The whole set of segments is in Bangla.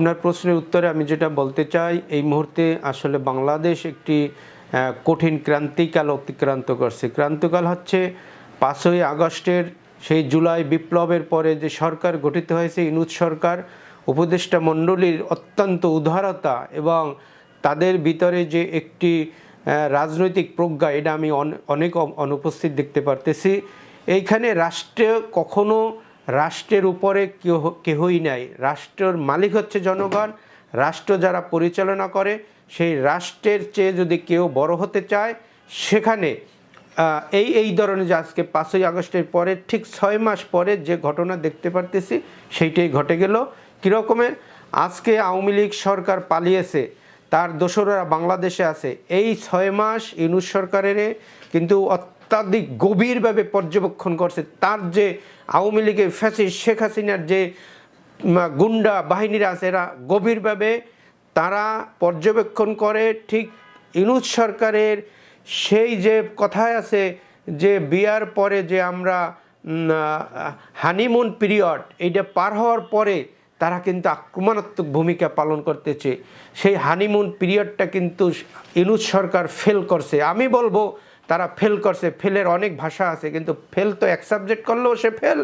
আপনার প্রশ্নের উত্তরে আমি যেটা বলতে চাই, এই মুহূর্তে আসলে বাংলাদেশ একটি কঠিন ক্রান্তিকাল অতিক্রান্ত করছে। ক্রান্তিকাল হচ্ছে পাঁচই আগস্টের সেই জুলাই বিপ্লবের পরে যে সরকার গঠিত হয়েছে ইনুজ সরকার, উপদেষ্টা মণ্ডলীর অত্যন্ত উদারতা এবং তাদের ভিতরে যে একটি রাজনৈতিক প্রজ্ঞা, এটা আমি অনেক অনুপস্থিত দেখতে পারতেছি। এইখানে রাষ্ট্রে কখনো রাষ্ট্রের উপরে কেহ কেহই নাই। রাষ্ট্রের মালিক হচ্ছে জনগণ। রাষ্ট্র যারা পরিচালনা করে, সেই রাষ্ট্রের চেয়ে যদি কেউ বড় হতে চায়, সেখানে এই এই ধরনের যে আজকে পাঁচই আগস্টের পরে, ঠিক ছয় মাস পরে যে ঘটনা দেখতে পারতেছি, সেইটাই ঘটে গেল। কীরকমের আজকে আওয়ামী লীগ সরকার পালিয়েছে, তার দোসররা বাংলাদেশে আছে। এই ছয় মাস ইনুস সরকারের, কিন্তু অত্যাধিক গভীরভাবে পর্যবেক্ষণ করছে। তার যে আওয়ামী লীগের ফ্যাসিস শেখ হাসিনার যে গুন্ডা বাহিনীরা আছে, এরা গভীরভাবে তারা পর্যবেক্ষণ করে। ঠিক ইনুজ সরকারের সেই যে কথায় আছে যে, বিয়ার পরে যে আমরা হানিমুন পিরিয়ড এইটা পার হওয়ার পরে তারা কিন্তু আক্রমণাত্মক ভূমিকা পালন করতেছে। সেই হানিমুন পিরিয়ডটা কিন্তু ইনুজ সরকার ফেল করছে। আমি বলব তারা ফেল করছে ফেলের অনেক ভাষা আছে, কিন্তু ফেল তো এক সাবজেক্ট করলেও সে ফেল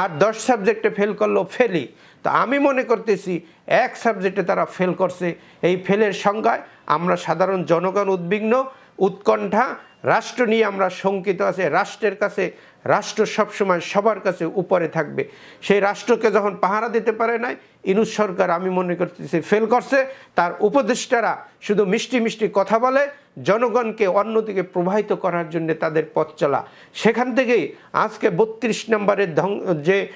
আর দশ সাবজেক্টে ফেল করলেও ফেলই তো আমি মনে করতেছি, এক সাবজেক্টে তারা ফেল করছে, এই ফেলের সংজ্ঞায় আমরা সাধারণ জনগণ উদ্বিগ্ন, উৎকণ্ঠা, রাষ্ট্র নিয়ে আমরা শঙ্কিত আছে, রাষ্ট্রের কাছে রাষ্ট্র সবসময় সবার কাছে উপরে থাকবে। সেই রাষ্ট্রকে যখন পাহারা দিতে পারে নাই, ইনুস সরকার, আমি মনে করতেছি ফেল করছে, তার উপদেষ্টারা শুধু মিষ্টি মিষ্টি কথা বলে, জনগণকে অন্যদিকে প্রবাহিত করার জন্য তাদের পথ চলা। সেখান থেকেই আজকে বত্রিশ নম্বরের ধং যে,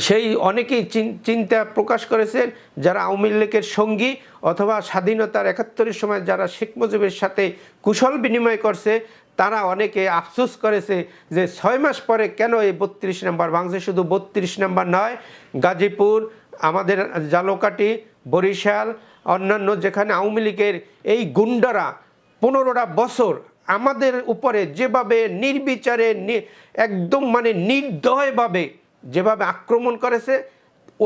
সেই অনেকেই চিন- চিন্তা প্রকাশ করেছেন, যারা আওয়ামী লীগের সঙ্গী অথবা স্বাধীনতার একাত্তরের সময় যারা শেখ মুজিবের সাথে কুশল বিনিময় করছে তারা অনেকে আফসোস করেছে যে ছয় মাস পরে কেন এই বত্রিশ নাম্বার ভাঙছে? শুধু বত্রিশ নাম্বার নয়, গাজীপুর, আমাদের জালকাটি বরিশাল, অন্যান্য যেখানে আওয়ামী লীগের এই গুন্ডারা পনেরোটা বছর আমাদের উপরে যেভাবে নির্বিচারে একদম মানে নির্দয়ভাবে যেভাবে আক্রমণ করেছে,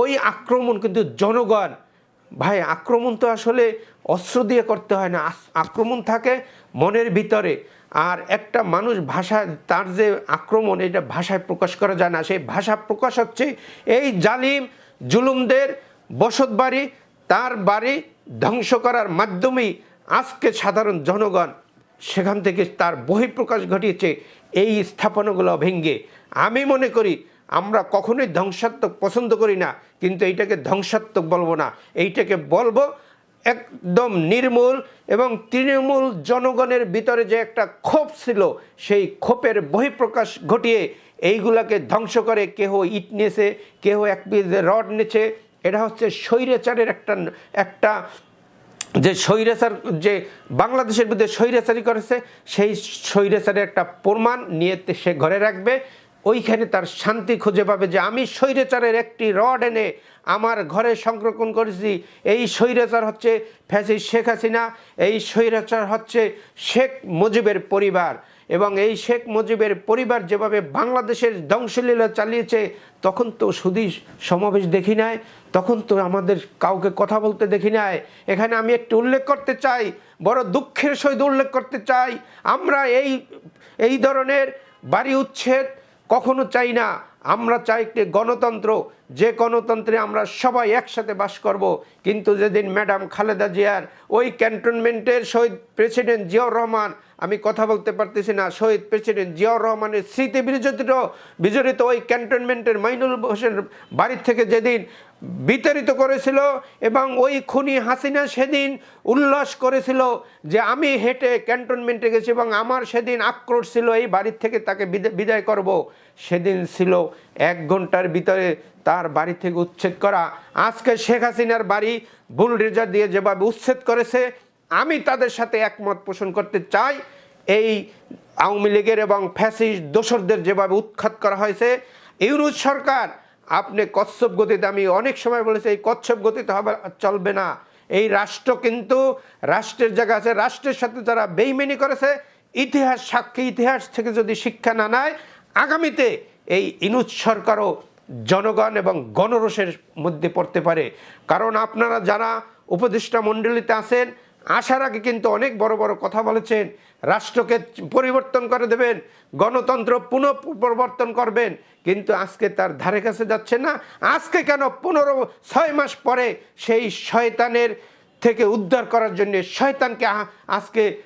ওই আক্রমণ কিন্তু জনগণ, ভাই আক্রমণ তো আসলে অস্ত্র দিয়ে করতে হয় না। আক্রমণ থাকে মনের ভিতরে। আর একটা মানুষ ভাষা, তার যে আক্রমণ, এটা ভাষায় প্রকাশ করা যায় না। সেই ভাষা প্রকাশ হচ্ছে এই জালিম জুলুমদের বসত বাড়ি, তার বাড়ি ধ্বংস করার মাধ্যমেই আজকে সাধারণ জনগণ সেখান থেকে তার বহিঃপ্রকাশ ঘটিয়েছে। এই স্থাপনাগুলো ভেঙ্গে আমি মনে করি আমরা কখনোই ধ্বংসাত্মক পছন্দ করি না, কিন্তু এইটাকে ধ্বংসাত্মক বলব না। এইটাকে বলব একদম নির্মূল এবং তৃণমূল জনগণের ভিতরে যে একটা ক্ষোভ ছিল, সেই ক্ষোভের বহিঃপ্রকাশ ঘটিয়ে এইগুলাকে ধ্বংস করে কেহ ইট নিয়েছে কেহ এক রড নিয়েছে এটা হচ্ছে স্বৈরাচারের একটা একটা যে স্বৈরাচার, যে বাংলাদেশের বিরুদ্ধে স্বৈরাচারি করেছে, সেই স্বৈরাচারের একটা প্রমাণ নিয়ে সে ঘরে রাখবে। ওইখানে তার শান্তি খুঁজে পাবে যে আমি স্বৈরাচারের একটি রড এনে আমার ঘরে সংরক্ষণ করেছি। এই স্বৈরাচার হচ্ছে ফ্যাসি শেখ হাসিনা, এই স্বৈরাচার হচ্ছে শেখ মুজিবের পরিবার এবং এই শেখ মুজিবের পরিবার যেভাবে বাংলাদেশের ধ্বংসলীলা চালিয়েছে, তখন তো শুধুই সমাবেশ দেখি নাই, তখন তো আমাদের কাউকে কথা বলতে দেখি নাই। এখানে আমি একটু উল্লেখ করতে চাই, বড় দুঃখের সহিত উল্লেখ করতে চাই, আমরা এই এই ধরনের বাড়ি উচ্ছেদ কখনো চাই না, আমরা চাই একটি গণতন্ত্র, যে গণতন্ত্রে আমরা সবাই একসাথে বাস করব। কিন্তু যেদিন ম্যাডাম খালেদা জিয়ার ওই ক্যান্টনমেন্টের শহীদ প্রেসিডেন্ট জিয়াউর রহমান, আমি কথা বলতে পারতেছি না, শহীদ প্রেসিডেন্ট জিয়াউর রহমানের স্মৃতি বিজড়িত বিজড়িত ওই ক্যান্টনমেন্টের মাইনুল হোসেন বাড়ির থেকে যেদিন বিতাড়িত করেছিল এবং ওই খুনি হাসিনা সেদিন উল্লাস করেছিল যে আমি হেঁটে ক্যান্টনমেন্টে গেছি এবং আমার সেদিন আক্রোশ ছিল, এই বাড়ির থেকে তাকে বিদা- বিদায় করব। সেদিন ছিল এক ঘণ্টার ভিতরে তার বাড়ি থেকে উচ্ছেদ করা। আজকে শেখ হাসিনার বাড়ি বুলডেজার দিয়ে যেভাবে উচ্ছেদ করেছে, আমি তাদের সাথে একমত পোষণ করতে চাই। এই আওয়ামী লীগের এবং ফ্যাসিস্ট দোসরদের যেভাবে উৎখাত করা হয়েছে, ইউনুস সরকার আপনি কচ্ছপ গতিতে, আমি অনেক সময় বলেছি, এই কচ্ছপ গতিতে হবে, চলবে না। এই রাষ্ট্র কিন্তু রাষ্ট্রের জায়গা আছে, রাষ্ট্রের সাথে যারা বেইমেনি করেছে, ইতিহাস, সাক্ষী ইতিহাস থেকে যদি শিক্ষা না নেয়, আগামীতে এই ইনুজ সরকারও জনগণ এবং গণরোষের মধ্যে পড়তে পারে। কারণ আপনারা যারা উপদেষ্টা মণ্ডলীতে আছেন আসার আগে কিন্তু অনেক বড় বড় কথা বলেছেন, রাষ্ট্রকে পরিবর্তন করে দেবেন, গণতন্ত্র পুনঃ প্রবর্তন করবেন, কিন্তু আজকে তার ধারে কাছে যাচ্ছে না। আজকে কেন পনেরো, ছয় মাস পরে সেই শয়তানের থেকে উদ্ধার করার জন্য, শয়তানকে আজকে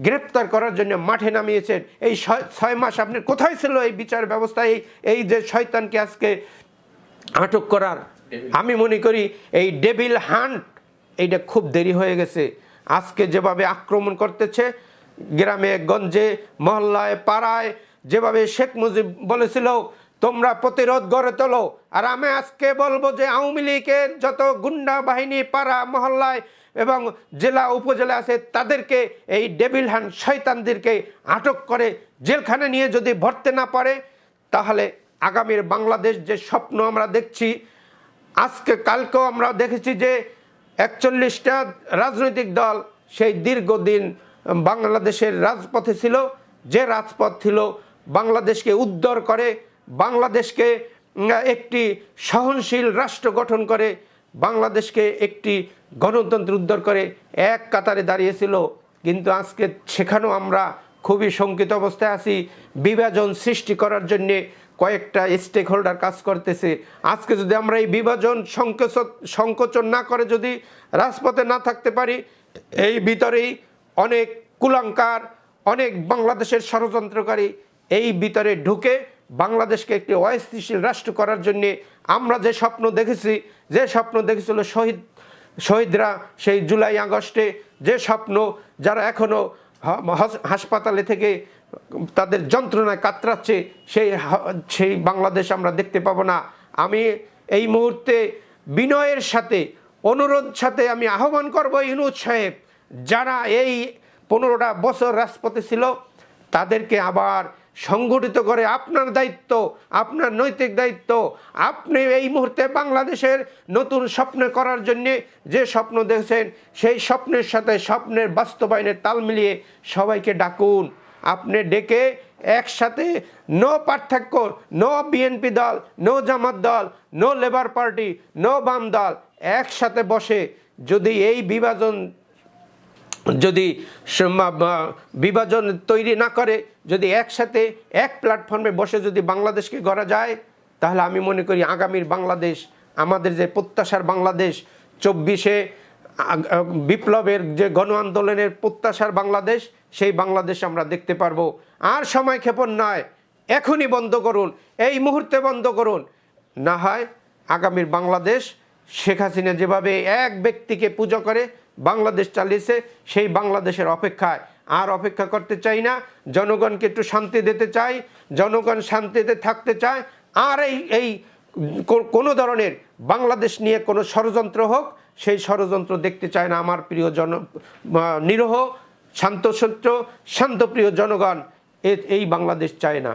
গ্রেপ্তার করার জন্য মাঠে নামিয়েছেন? এই ছয়- মাস আপনি কোথায় ছিল এই বিচার ব্যবস্থা, এই এই যে শয়তানকে আজকে আটক করার? আমি মনে করি এই ডেভিল হান্ট এইটা খুব দেরি হয়ে গেছে। আজকে যেভাবে আক্রমণ করতেছে, গ্রামে, গঞ্জে, মহল্লায়, পাড়ায়, যেভাবে শেখ মুজিব বলেছিল, তোমরা প্রতিরোধ গড়ে তোলো। আর আমি আজকে বলব যে আওয়ামী লীগের যত গুন্ডা বাহিনী, পাড়া, মহল্লায় এবং জেলা, উপজেলা আছে, তাদেরকে এই ডেভিল হ্যান্ড শয়তানদেরকে আটক করে জেলখানে নিয়ে যদি ভরতে না পারে, তাহলে আগামীর বাংলাদেশ যে স্বপ্ন আমরা দেখছি, আজকে কালকেও আমরা দেখেছি যে একচল্লিশটা রাজনৈতিক দল সেই দীর্ঘদিন বাংলাদেশের রাজপথে ছিল। যে রাজপথ ছিল বাংলাদেশকে উদ্ধার করে, বাংলাদেশকে একটি সহনশীল রাষ্ট্র গঠন করে, বাংলাদেশকে একটি গণতন্ত্র উদ্ধার করে এক কাতারে দাঁড়িয়েছিল। কিন্তু আজকে সেখানেও আমরা খুবই শঙ্কিত অবস্থায় আছি। বিভাজন সৃষ্টি করার জন্যে কয়েকটা স্টেক হোল্ডার কাজ করতেছে। আজকে যদি আমরা এই বিভাজন সংকোচ, সংকোচন না করে যদি রাজপথে না থাকতে পারি, এই ভিতরেই অনেক কুলাঙ্কার, অনেক বাংলাদেশের ষড়যন্ত্রকারী এই ভিতরে ঢুকে বাংলাদেশকে একটি অস্থিতিশীল রাষ্ট্র করার জন্যে আমরা যে স্বপ্ন দেখেছি, যে স্বপ্ন দেখেছিল শহীদ, শহীদরা সেই জুলাই আগস্টে, যে স্বপ্ন যারা এখনও হাসপাতালে থেকে তাদের যন্ত্রণায় কাতরাচ্ছে, সেই সেই বাংলাদেশ আমরা দেখতে পাবো না। আমি এই মুহূর্তে বিনয়ের সাথে, অনুরোধ সাথে আমি আহ্বান করব ইনুজ সাহেব, যারা এই পনেরোটা বছর রাজপথে ছিল, তাদেরকে আবার সংগঠিত করে আপনার দায়িত্ব, আপনার নৈতিক দায়িত্ব। আপনি এই মুহূর্তে বাংলাদেশের নতুন স্বপ্ন করার জন্যে যে স্বপ্ন দেখছেন, সেই স্বপ্নের সাথে স্বপ্নের বাস্তবায়নের তাল মিলিয়ে সবাইকে ডাকুন। আপনি ডেকে একসাথে নো পার্থক্য নো বিএনপি দল নো জামাত দল নো লেবার পার্টি নো বাম দল একসাথে বসে যদি এই বিভাজন যদি বিভাজন তৈরি না করে, যদি একসাথে এক প্ল্যাটফর্মে বসে যদি বাংলাদেশকে গড়া যায়, তাহলে আমি মনে করি আগামীর বাংলাদেশ, আমাদের যে প্রত্যাশার বাংলাদেশ, চব্বিশে বিপ্লবের যে গণ আন্দোলনের প্রত্যাশার বাংলাদেশ, সেই বাংলাদেশ আমরা দেখতে পারব। আর সময় ক্ষেপণ নয়, এখনই বন্ধ করুন, এই মুহূর্তে বন্ধ করুন। না হয় আগামীর বাংলাদেশ শেখ হাসিনা যেভাবে এক ব্যক্তিকে পুজো করে বাংলাদেশ চালিয়েছে, সেই বাংলাদেশের অপেক্ষায় আর অপেক্ষা করতে চাই না। জনগণকে একটু শান্তি দিতে চাই, জনগণ শান্তিতে থাকতে চায়। আর এই এই কোনো ধরনের বাংলাদেশ নিয়ে কোনো ষড়যন্ত্র হোক, সেই ষড়যন্ত্র দেখতে চায় না আমার প্রিয় জন নিরহ শান্তসত্য শান্তপ্রিয় জনগণ। এই বাংলাদেশ চায় না।